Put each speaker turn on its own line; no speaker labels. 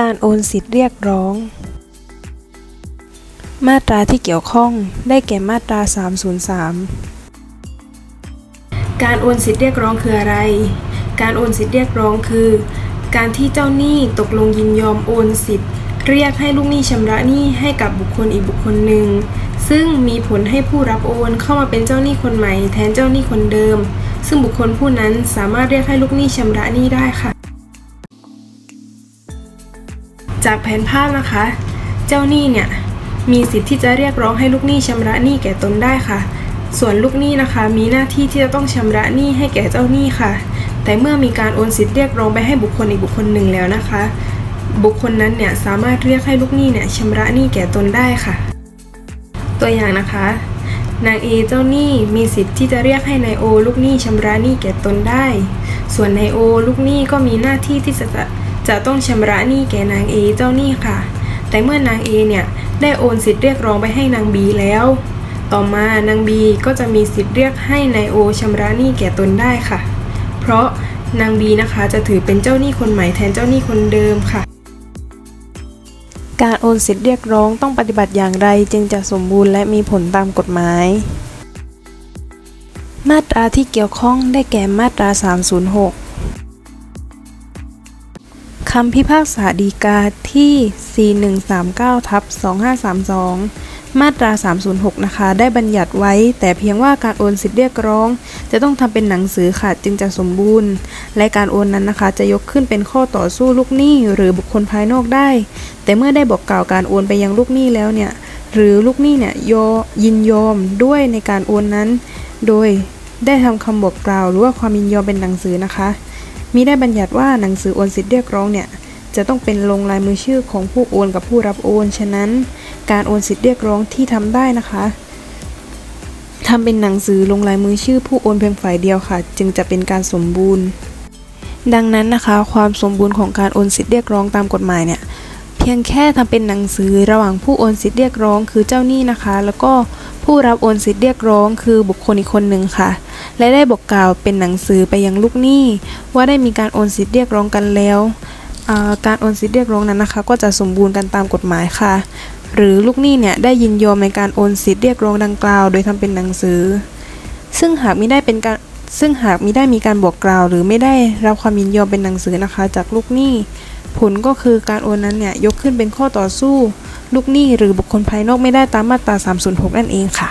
การโอนสิทธิ์เรียกร้อง มาตราที่เกี่ยวข้องได้แก่มาตรา 303 การโอนสิทธิ์เรียกร้องคืออะไร การโอนสิทธิ์เรียกร้องคือ การที่เจ้าหนี้ตกลงยินยอมโอนสิทธิ์เรียกให้ลูกหนี้ชำระหนี้ให้กับบุคคลอีกบุคคลหนึ่ง ซึ่งมีผลให้ผู้รับโอนเข้ามาเป็นเจ้าหนี้คนใหม่แทนเจ้าหนี้คนเดิม ซึ่งบุคคลผู้นั้นสามารถเรียกให้ลูกหนี้ชำระหนี้ได้ค่ะ จากแผนภาพนะคะ เจ้าหนี้เนี่ยมีสิทธิ์ที่จะเรียกร้องให้ลูกหนี้ชำระหนี้แก่ตนได้ค่ะ ส่วนลูกหนี้นะคะ มีหน้าที่ที่จะต้องชำระหนี้ให้แก่เจ้าหนี้ค่ะ แต่เมื่อมีการโอนสิทธิ์เรียกร้องไปให้บุคคลอีกบุคคลหนึ่งแล้วนะคะ บุคคลนั้นเนี่ยสามารถเรียกให้ลูกหนี้เนี่ยชำระหนี้แก่ตนได้ค่ะ ตัวอย่างนะคะ นางเอเจ้าหนี้มีสิทธิ์ที่จะเรียกให้นายโอลูกหนี้ชำระหนี้แก่ตนได้ ส่วนนายโอลูกหนี้ก็มีหน้าที่ที่จะ จะต้องชำระหนี้แก่นางเอเจ้าหนี้ค่ะ แต่เมื่อนางเอเนี่ยได้โอนสิทธิ์เรียกร้องไปให้นางบีแล้ว ต่อมานางบีก็จะมีสิทธิ์เรียกให้นายโอชำระหนี้แก่ตนได้ค่ะ เพราะนางบีนะคะจะถือเป็นเจ้าหนี้คนใหม่แทนเจ้าหนี้คนเดิมค่ะ การโอนสิทธิ์เรียกร้องต้องปฏิบัติอย่างไรจึงจะสมบูรณ์และมีผลตามกฎหมาย มาตราที่เกี่ยวข้องได้แก่มาตรา 306 คำพิพากษาฎีกาที่ 4139ทับ2532 มาตรา 306 นะคะ ได้บัญญัติไว้ แต่เพียงว่าการโอนสิทธิ์เรียกร้อง จะต้องทำเป็นหนังสือค่ะจึงจะสมบูรณ์ และการโอนนั้นนะคะ จะยกขึ้นเป็นข้อต่อสู้ลูกหนี้หรือบุคคลภายนอกได้ แต่เมื่อได้บอกกล่าวการโอนไปยังลูกหนี้แล้วเนี่ย หรือลูกหนี้เนี่ยยยินยอมด้วยในการโอนนั้น โดยได้ทำคำบอกกล่าว หรือว่าความยินยอมเป็นหนังสือนะคะ มีได้บัญญัติว่าหนังสือโอนสิทธิ์เรียกร้องเนี่ยจะต้องเป็นลงลายมือชื่อของผู้โอนกับผู้รับโอน ฉะนั้น การโอนสิทธิ์เรียกร้องที่ทำได้นะคะทำเป็นหนังสือลงลายมือชื่อผู้โอนเพียงฝ่ายเดียวค่ะ จึงจะเป็นการสมบูรณ์ ดังนั้นนะคะ ความสมบูรณ์ของการโอนสิทธิ์เรียกร้องตามกฎหมายเนี่ยเพียงแค่ทำเป็นหนังสือระหว่างผู้โอนสิทธิ์เรียกร้องคือเจ้าหนี้นะคะ แล้วก็ผู้รับโอนสิทธิ์เรียกร้องคือบุคคลอีกคนหนึ่งค่ะ และได้บอกกล่าวเป็นหนังสือไปยังลูกหนี้ ว่าได้มีการโอนสิทธิ์เรียกร้องกันแล้วการโอนสิทธิ์เรียกร้องนั้นนะคะ ก็จะสมบูรณ์กันตามกฎหมายค่ะ หรือลูกหนี้เนี่ยได้ยินยอมในการโอนสิทธิ์เรียกร้องดังกล่าว โดยทำเป็นหนังสือ ซึ่งหากไม่ได้เป็นการซึ่งหากมิได้มีการบอกกล่าว หรือไม่ได้รับความยินยอมเป็นหนังสือนะคะ จากลูกหนี้ ผลก็คือการโอนนั้นเนี่ยยกขึ้นเป็นข้อต่อสู้ ลูกหนี้หรือบุคคลภายนอกไม่ได้ตามมาตรา 306 นั่นเองค่ะ